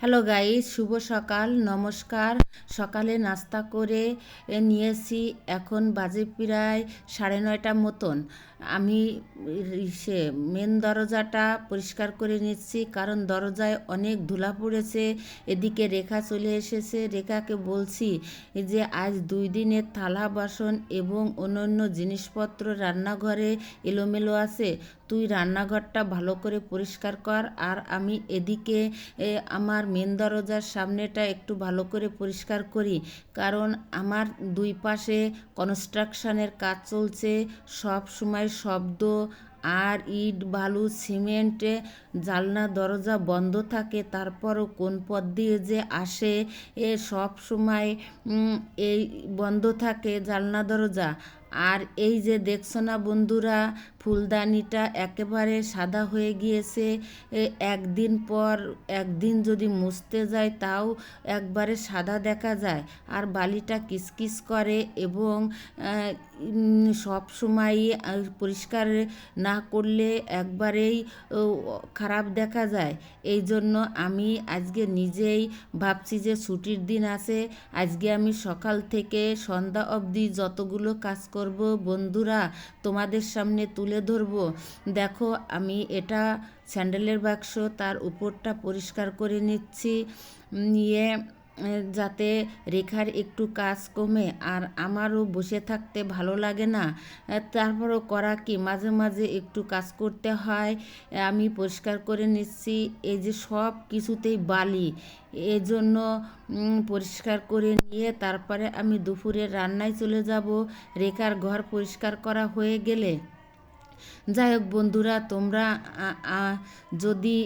Hello guys শুভ সকাল, নমস্কার। সকালে নাস্তা করে নিয়েছি এখন বাজে প্রায় সাড়ে নয়টার মতন। আমি সে মেন দরজাটা পরিষ্কার করে নিচ্ছি, কারণ দরজায় অনেক ধুলা পড়েছে, এদিকে রেখা চলে এসেছে। রেখাকে বলছি যে, আজ দুই দিনের থালা বাসন এবং অন্যান্য জিনিসপত্র রান্নাঘরে এলোমেলো আছে। তুই রান্নাঘরটা ভালো করে পরিষ্কার কর, আর আমি এদিকে আমার মেন দরজার সামনেটা একটু ভালো করে পরিষ্কার করি, কারণ আমার দুই পাশে কনস্ট্রাকশনের কাজ চলছে। সব সময় শব্দ আর ইট, বালু, সিমেন্টে, জালনা, দরজা বন্ধ থাকে। তারপরও কোন পথ দিয়ে যে আসে, এ সব সময় এই বন্ধ থাকে জালনা, দরজা। আর এই যে দেখছ না বন্ধুরা, ফুলদানিটা একেবারে সাদা হয়ে গিয়েছে। একদিন পর একদিন যদি মুছতে যায়, তাও একবারে সাদা দেখা যায়। আর বালিটা কিসকিস করে এবং সব সময় পরিষ্কার না করলে একবারেই খারাপ দেখা যায়। এই জন্য আমি আজকে নিজেই ভাবছি যে ছুটির দিন আছে। আজকে আমি সকাল থেকে সন্ধ্যা অবধি যতগুলো কাজ করব বন্ধুরা তোমাদের সামনে তুলে ধরব। দেখো, আমি এটা স্যান্ডেলের বাক্স, তার উপরটা পরিষ্কার করে নিচ্ছি। নিয়ে যাতে রেখার একটু কাজ কমে আর আমারও বসে থাকতে ভালো লাগে না। তারপরও করা কি? মাঝে মাঝে একটু কাজ করতে হয় আমি পরিষ্কার করে নিচ্ছি। এই যে সব কিছুতেই বালি। এজন্য পরিষ্কার করে নিয়ে তারপরে আমি দুপুরে রান্নায় চলে যাব। রেখার ঘর পরিষ্কার করা হয়ে গেলে। যাই হোক বন্ধুরা, তোমরা যদি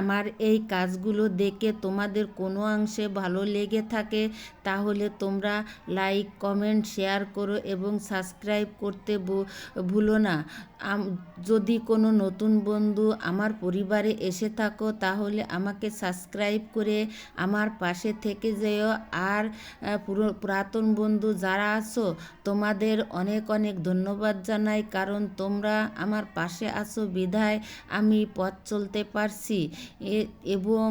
আমার এই কাজগুলো দেখে তোমাদের কোনো অংশে ভালো লেগে থাকে, তাহলে তোমরা লাইক, কমেন্ট, শেয়ার করো এবং সাবস্ক্রাইব করতে ভুলো না। যদি কোনো নতুন বন্ধু আমার পরিবারে এসে থাকো, তাহলে আমাকে সাবস্ক্রাইব করে আমার পাশে থেকে যেও। আর পুরো, পুরাতন বন্ধু যারা আছো, তোমাদের অনেক অনেক ধন্যবাদ জানাই, কারণ তোমরা আমার পাশে আছো, বিধায় আমি পথ চলতে পারছি। এবং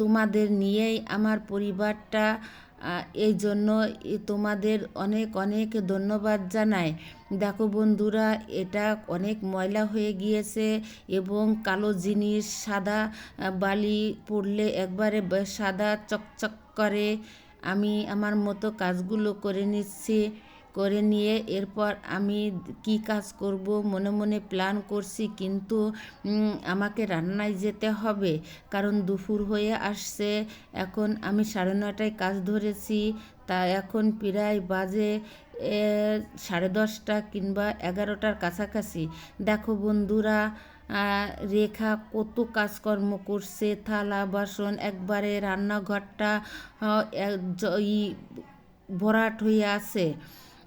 তোমাদের নিয়েই আমার পরিবারটা এই জন্য তোমাদের অনেক অনেক ধন্যবাদ জানাই। দেখো বন্ধুরা, এটা অনেক ময়লা হয়ে গিয়েছে এবং কালো জিনিস, সাদা বালি পড়লে একবারে সাদা চকচক করে। আমি আমার মতো কাজগুলো করে নিচ্ছি। করে নিয়ে এরপর আমি কি কাজ করব, মনে মনে প্ল্যান করছি কিন্তু আমাকে রান্নায় যেতে হবে। কারণ দুপুর হয়ে আসছে, এখন আমি সাড়ে নটায় কাজ ধরেছি। তা এখন প্রায় বাজে সাড়ে দশটা কিংবা এগারোটার কাছাকাছি। দেখো বন্ধুরা রেখা কত কাজকর্ম করছে। থালা, বাসন, একবারে রান্নাঘরটা ভরাট হয়ে আছে।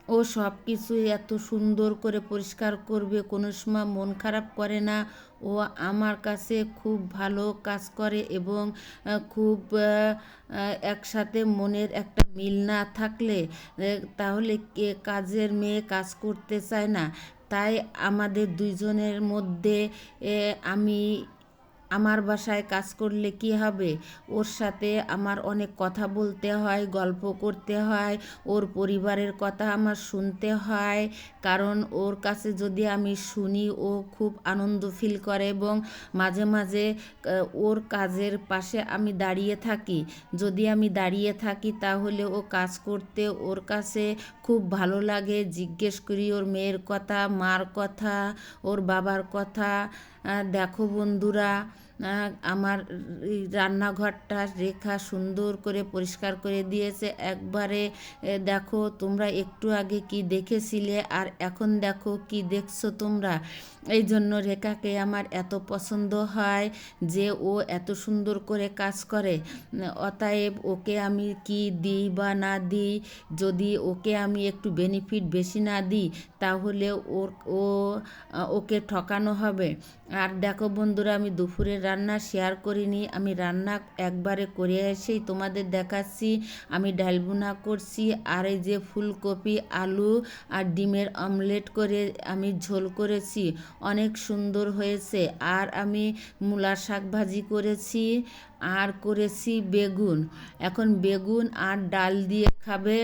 ও সব কিছুই এত সুন্দর করে পরিষ্কার করবে, কোনো সময় মন খারাপ করে না। ও আমার কাছে খুব ভালো কাজ করে এবং খুব একসাথে মনের একটা মিল না থাকলে তাহলে কে কাজের মেয়ে কাজ করতে চায় না। তাই আমাদের দুইজনের মধ্যে আমি আমার বাসায় কাজ করলে কি হবে? ওর সাথে আমার অনেক কথা বলতে হয়, গল্প করতে হয়, ওর পরিবারের কথা আমার শুনতে হয়। কারণ ওর কাছে যদি আমি শুনি, ও খুব আনন্দ ফিল করে এবং মাঝে মাঝে ওর কাজের পাশে আমি দাঁড়িয়ে থাকি। যদি আমি দাঁড়িয়ে থাকি তাহলে ও কাজ করতে ওর কাছে খুব ভালো লাগে। জিজ্ঞেস করি ওর মেয়ের কথা, মার কথা, ওর বাবার কথা। দেখো বন্ধুরা আমার রান্নাঘরটা রেখা সুন্দর করে পরিষ্কার করে দিয়েছে। একবারে দেখো তোমরা একটু আগে কি দেখেছিলে আর এখন দেখো কি দেখছ তোমরা। এই জন্য রেখাকে আমার এত পছন্দ হয় যে ও এত সুন্দর করে কাজ করে। অতএব ওকে আমি কি দিই বা না দিই, যদি ওকে আমি একটু বেনিফিট বেশি না দিই, তাহলে ওর, ও ওকে ঠকানো হবে। আর দেখো বন্ধুরা, আমি দুপুরের রান্না শেয়ার করিনি, আমি রান্না একবারে করে এসেই তোমাদের দেখাচ্ছি। আমি ডাল ভুনা করছি, আর এই যে ফুলকপি, আলু আর ডিমের অমলেট করে আমি ঝোল করেছি, অনেক সুন্দর হয়েছে। আর আমি মূলা শাক ভাজি করেছি, আর করেছি বেগুন। এখন বেগুন আর ডাল দিয়ে খাবে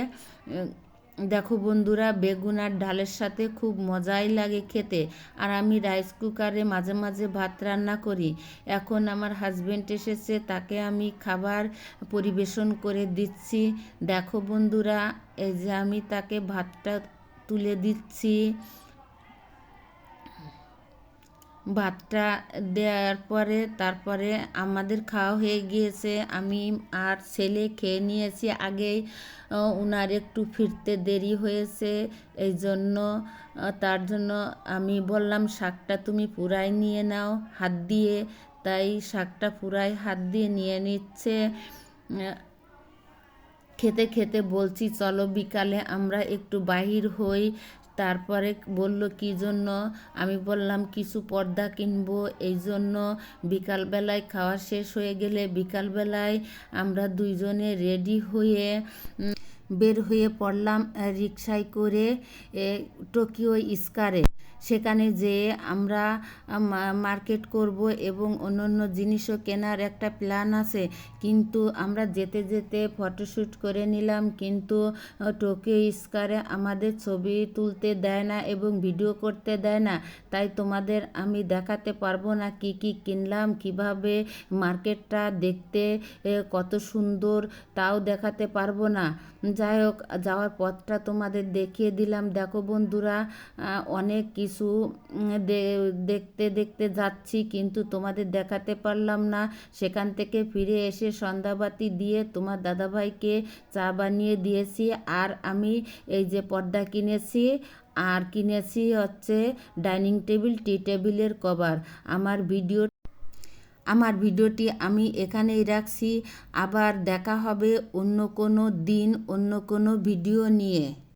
দেখো বন্ধুরা, বেগুন আর ডালের সাথে খুব মজাই লাগে খেতে। আর আমি রাইস কুকারে মাঝে মাঝে ভাত রান্না করি। এখন আমার হাজব্যান্ড এসেছে, তাকে আমি খাবার পরিবেশন করে দিচ্ছি। দেখো বন্ধুরা, এই যে আমি তাকে ভাতটা তুলে দিচ্ছি। ভাতটা দেওয়ার পরে তারপরে আমাদের খাওয়া হয়ে গিয়েছে। আমি আর ছেলে খেয়ে নিয়েছি। আগেই ওনার একটু ফিরতে দেরি হয়েছে। এই জন্য তার জন্য আমি বললাম, শাকটা তুমি পুরাই নিয়ে নাও। হাত দিয়ে, তাই শাকটা পুরাই হাত দিয়ে নিয়ে নিচ্ছে। খেতে খেতে বলছি, চলো বিকালে আমরা একটু বাহির হই। তারপরে বলল, কি জন্য? আমি বললাম, কিছু পর্দা কিনবো, এই জন্য বিকালবেলায় খাওয়া শেষ হয়ে গেলে বিকালবেলায় আমরা দুইজনে রেডি হয়ে বের হয়ে পড়লাম রিক্সায় করে টোকিও স্কারে। সেখানে যেয়ে আমরা মার্কেট করব এবং অন্য অন্য জিনিসও কেনার একটা প্ল্যান আছে। কিন্তু আমরা যেতে যেতে ফটোশ্যুট করে নিলাম, কিন্তু টোকিও স্কারে আমাদের ছবি তুলতে দেয় না এবং ভিডিও করতে দেয় না। তাই তোমাদের আমি দেখাতে পারব না কি কি কিনলাম, কীভাবে মার্কেটটা দেখতে কত সুন্দর তাও দেখাতে পারব না। যাই হোক, যাওয়ার পথটা তোমাদের দেখিয়ে দিলাম। দেখো বন্ধুরা অনেক কিছু দে- দেখতে দেখতে যাচ্ছি কিন্তু তোমাদের দেখাতে পারলাম না। সেখান থেকে ফিরে এসে সন্ধ্যাবাতি দিয়ে তোমার দাদাভাইকে চা বানিয়ে দিয়েছি। আর আমি এই যে পর্দা কিনেছি, আর কিনেছি হচ্ছে ডাইনিং টেবিল, টি টেবিলের কভার। আমার ভিডিও, আমার ভিডিওটি আমি এখানেই রাখছি। আবার দেখা হবে অন্য কোনো দিন, অন্য কোনো ভিডিও নিয়ে।